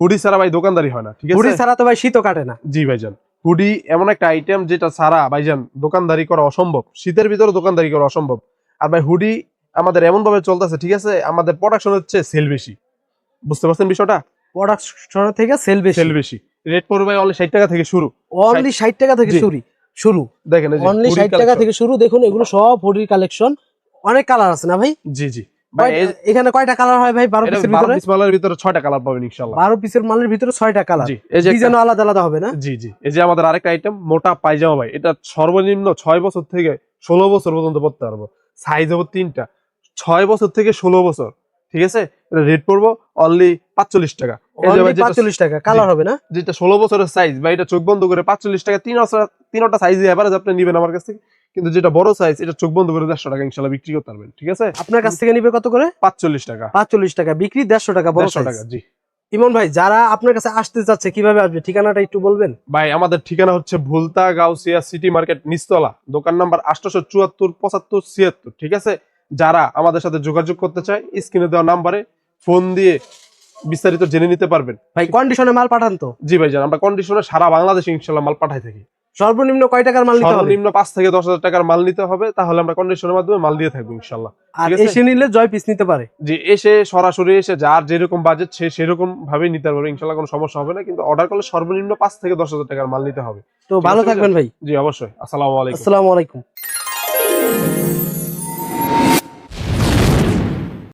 Hoodie ছাড়া ভাই দোকানদারি হয় না ঠিক আছে? হুডি ছাড়া তো ভাই শীতও কাটে না। জি ভাইজান। হুডি এমন একটা আইটেম যেটা ছাড়া ভাইজান দোকানদারি করা অসম্ভব। শীতের ভিতরে দোকানদারি করা অসম্ভব। আর ভাই হুডি আমাদের এমন ভাবে চলতেছে ঠিক আছে? আমাদের প্রোডাকশন হচ্ছে সেল বেশি। বুঝতে পারছেন বিষয়টা? প্রোডাকশন থেকে সেল বেশি। সেল বেশি। রেট পড়বে ভাই অনলি ষাট টাকা থেকে শুরু। অনলি ষাট টাকা থেকে শুরু। শুরু। দেখেন অনলি hoodie ষাট টাকা থেকে শুরু। দেখুন এগুলো সব হুডির কালেকশন অনেক কালার আছে না ভাই? জি জি। এখানে কয়টা কালার হয় ভাই? বারো এটা পিসের বারো ভিতরে? পিস মালের ভিতরে ছয়টা কালার পাবেন ইনশাল্লাহ বারো পিসের মালের ভিতরে ছয়টা কালার জি এই যে ডিজাইন আলাদা আলাদা হবে না? জি জি। এই যে আমাদের আরেকটা আইটেম মোটা পায়জামা ভাই। এটা সর্বনিম্ন ছয় বছর থেকে ষোলো বছর পর্যন্ত পড়তে পারব। সাইজ হব তিনটা। ছয় বছর থেকে ষোলো বছর ঠিক আছে? এটা রেট পড়ব অনলি পাঁচচল্লিশ টাকা। এই যে ভাই যেটা- পাঁচচল্লিশ টাকা। কালার হবে না? যেটা ষোলো বছরের সাইজ বা এটা চোখ বন্ধ করে পাঁচচল্লিশ টাকা তিন বছর- তিনটা সাইজ এভারেজ আপনি নিবেন আমার কাছ থেকে। কিন্তু যেটা বড় সাইজ এটা চোখ বন্ধ করে দেড়শো টাকা ইনশাল্লাহ বিক্রি করতে পারবেন ঠিক আছে? আপনার কাছ থেকে নিবে কত করে? পাঁচচল্লিশ টাকা। পাঁচচল্লিশ টাকা বিক্রি দেড়শো টাকা দেড়শো টাকা জি। ইমন ভাই যারা আপনার কাছে আসতে চাচ্ছে কীভাবে আসবে? ঠিকানাটা একটু বলবেন? ভাই আমাদের ঠিকানা হচ্ছে ভুলতা গাউসিয়া সিটি মার্কেট নিস্তলা দোকান নাম্বার আটশোশো চুয়াত্তর পঁচাত্তর ছিয়াত্তর ঠিক আছে? যারা আমাদের সাথে যোগাযোগ করতে চায় স্ক্রিনে দেওয়া নাম্বারে ফোন দিয়ে বিস্তারিত জেনে নিতে পারবেন। ভাই কন্ডিশনে মাল পাঠান তো। জি ভাই আমরা কন্ডিশনে সারা বাংলাদেশে ইনশাল্লাহ মাল পাঠাই থাকি। সর্বনিম্ন কয় টাকার মাল নিতে হবে? সর্বনিম্ন পাঁচ থেকে দশ হাজার টাকার মাল নিতে হবে তাহলে আমরা কন্ডিশনের মাধ্যমে মাল দিয়ে থাকব ইনশাল্লাহ আর এসে নিলে জয় পিস নিতে পারে। যে এসে সরাসরি এসে যার যেরকম বাজেট সে সেরকম ভাবে নিতে পারবে ইনশাল্লাহ কোনো সমস্যা হবে না কিন্তু অর্ডার করলে সর্বনিম্ন পাঁচ থেকে দশ হাজার টাকার মাল নিতে হবে। তো ভালো থাকবেন ভাই। জি অবশ্যই। আসসালামু আলাইকুম। আসসালামু আলাইকুম।